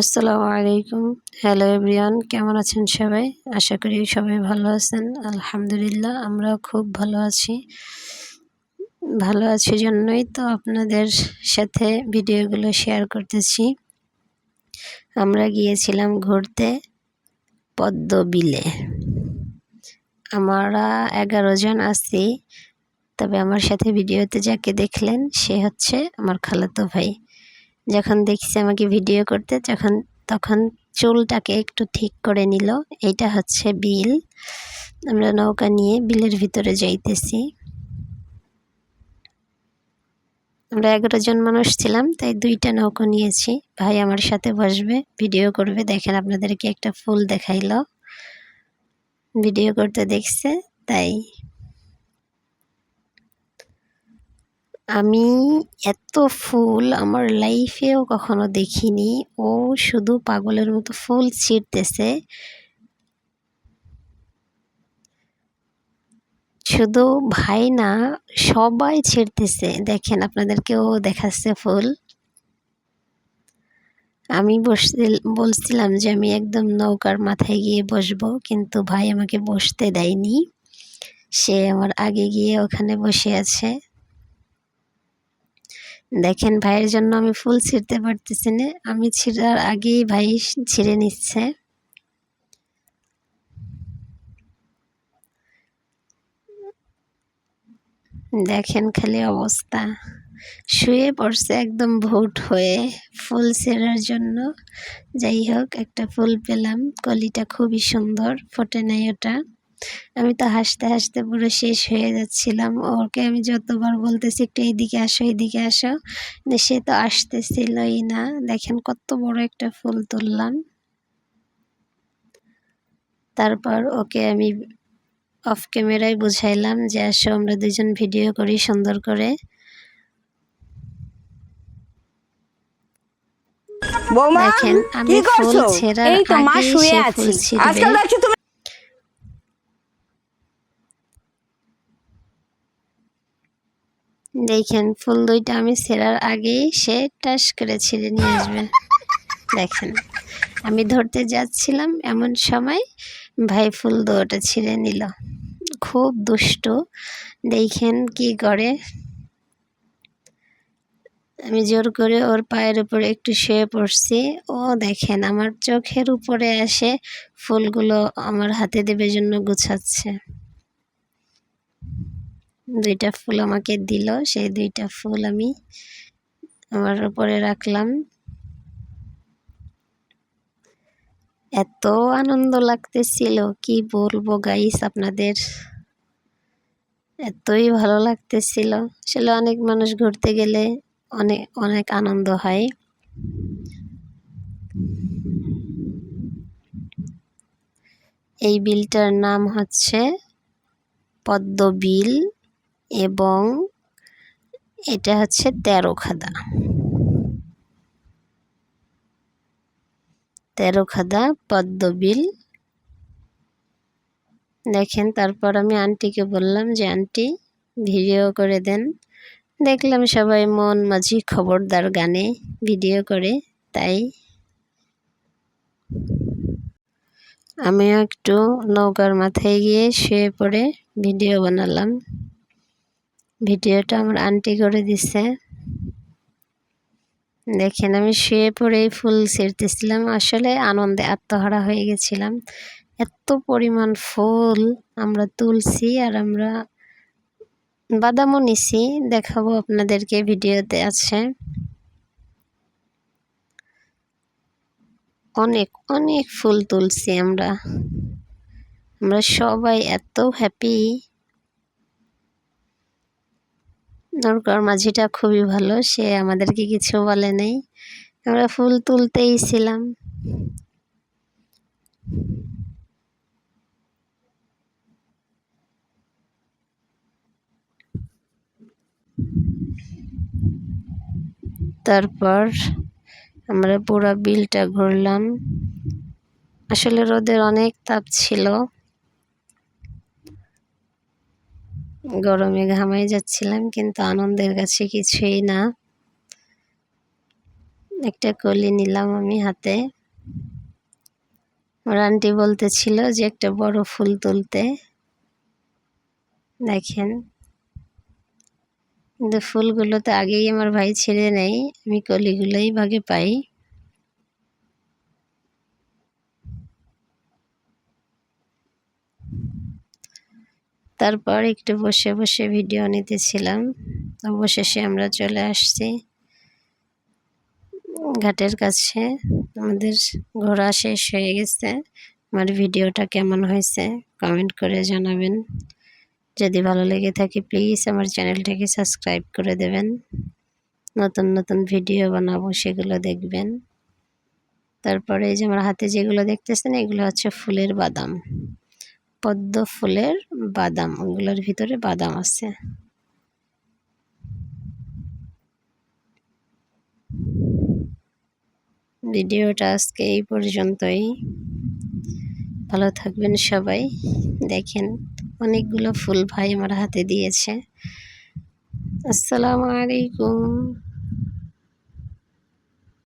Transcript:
আসসালামু আলাইকুম। Hello everyone কেমন আছেন সবাই? আশা করি সবাই ভালো আছেন। আলহামদুলিল্লাহ, আমরাও খুব ভালো আছি। ভালো আছি জন্যই তো আপনাদের সাথে ভিডিওগুলো শেয়ার করতেছি। আমরা গিয়েছিলাম ঘুরতে পদ্ম বিলে আমরা এগারো জন আছি, তবে আমার সাথে ভিডিওতে যাকে দেখলেন, সে হচ্ছে আমার খালাতো ভাই। যখন দেখছি আমাকে ভিডিও করতে, যখন, তখন চুলটাকে একটু ঠিক করে নিল। এটা হচ্ছে বিল। আমরা নৌকা নিয়ে বিলের ভিতরে যাইতেছি। আমরা এগারো জন মানুষ ছিলাম, তাই দুইটা নৌকা নিয়েছি। ভাই আমার সাথে বসবে, ভিডিও করবে। দেখেন আপনাদেরকে একটা ফুল দেখাইলো। ভিডিও করতে দেখছে, তাই আমি এত ফুল আমার লাইফেও কখনো দেখিনি। ও শুধু পাগলের মতো ফুল ছিঁড়তেছে। শুধু ভাই না, সবাই ছিঁড়তেছে। দেখেন আপনাদেরকেও দেখাচ্ছে ফুল? আমি বলছিলাম যে আমি একদম নৌকার মাথায় গিয়ে বসবো, কিন্তু ভাই আমাকে বসতে দেয়নি। সে আমার আগে গিয়ে ওখানে বসে আছে। দেখেন ভাইয়ের জন্য আমি ফুল ছিঁড়তে পারতেছি না। আমি ছিঁড়ার আগেই ভাই ছিঁড়ে নিচ্ছে। দেখেন খালি অবস্থা। শুয়ে পড়ছে একদম ভোট হয়ে ফুল ছেঁড়ার জন্য। যাই হোক, একটা ফুল পেলাম। কলিটা খুবই সুন্দর, ফোটে নাই ওটা। আমি তো হাসতে হাসতে পুরো শেষ হয়ে যাচ্ছিলাম। ওকে আমি যতবার বলতেছি একটু এইদিকে আসো এইদিকে আসো। সে তো আসতেছিলই না। দেখেন কত বড় একটা ফুল তুললাম। তারপর ওকে আমি অফ ক্যামেরায় বুঝাইলাম যে আসো আমরা দুজন ভিডিও করি সুন্দর করে। দেখেন আমি ফুল ছেঁড়ার আগে সে ফুল ছিঁড়বে দেখেন, ফুল দুইটা আমি ছেঁড়ার আগেই সে টাস করে ছিঁড়ে নিয়ে আসবে দেখেন, আমি ধরতে যাচ্ছিলাম এমন সময় ভাই ফুল দুটা ছিঁড়ে নিল। খুব দুষ্ট। দেখেন কি করে। আমি জোর করে ওর পায়ের উপরে একটু শুয়ে পড়ছি। ও দেখেন, আমার চোখের উপরে এসে ফুলগুলো আমার হাতে দেবে জন্য গুছাচ্ছে। দুইটা ফুল আমাকে দিল, সেই দুইটা ফুল আমি আমার উপরে রাখলাম। এত আনন্দ লাগতেছিল, কি বলব গাইস আপনাদের? এতই ভালো লাগতেছিল। আসলে অনেক মানুষ ঘুরতে গেলে অনেক অনেক আনন্দ হয়। এই বিলটার নাম হচ্ছে পদ্ম বিল এবং এটা হচ্ছে তেরো খাদা। তেরো খাদা পদ্মবিল দেখেন, তারপর আমি আন্টিকে বললাম যে, আন্টি, ভিডিও করে দেন। দেখলাম সবাই মন মাঝি খবরদার গানে ভিডিও করে, তাই আমিও একটু নৌকার মাথায় গিয়ে শুয়ে পড়ে ভিডিও বানালাম। ভিডিওটা আমার আন্টি করে দিছে। দেখেন, আমি শুয়ে পড়েই ফুল ছিঁড়তেছিলাম। আসলে আনন্দে আত্মহারা হয়ে গেছিলাম। এত পরিমাণ ফুল আমরা তুলছি আর আমরা বাদামও নিছি। দেখাবো আপনাদেরকে ভিডিওতে আছে। অনেক অনেক ফুল তুলছি আমরা। আমরা সবাই এত হ্যাপি নৌকার মাঝিটা খুবই ভালো, সে আমাদেরকে কিছু বলে নেই। আমরা ফুল তুলতেই ছিলাম। তারপর আমরা পুরো বিলটা ঘুরলাম। আসলে রোদের অনেক তাপ ছিল। গরমে ঘামাই যাচ্ছিলাম, কিন্তু আনন্দের কাছে কিছুই না। একটা কলি নিলাম আমি হাতে। আমার আন্টি বলতেছিল যে একটা বড় ফুল তুলতে। দেখেন। কিন্তু ফুলগুলো তো আগেই আমার ভাই ছেড়ে নেই আমি কলিগুলোই ভাগে পাই। তারপর একটু বসে বসে ভিডিও নিতেছিলাম। অবশেষে আমরা চলে আসছি ঘাটের কাছে। আমাদের ঘোরা শেষ হয়ে গেছে। আমার ভিডিওটা কেমন হয়েছে কমেন্ট করে জানাবেন। যদি ভালো লেগে থাকে প্লিজ আমার চ্যানেলটাকে সাবস্ক্রাইব করে দেবেন। নতুন নতুন ভিডিও বানাবো, সেগুলো দেখবেন। তারপরে এই যে আমার হাতে যেগুলো দেখতেছেন, এগুলো হচ্ছে ফুলের বাদাম। পদ্ম ফুলের বাদাম, ওগুলোর ভিতরে বাদাম আছে। ভিডিওটা আজকে এই পর্যন্তই। ভালো থাকবেন সবাই। দেখেন, অনেকগুলো ফুল ভাই আমার হাতে দিয়েছে। আসসালামু আলাইকুম।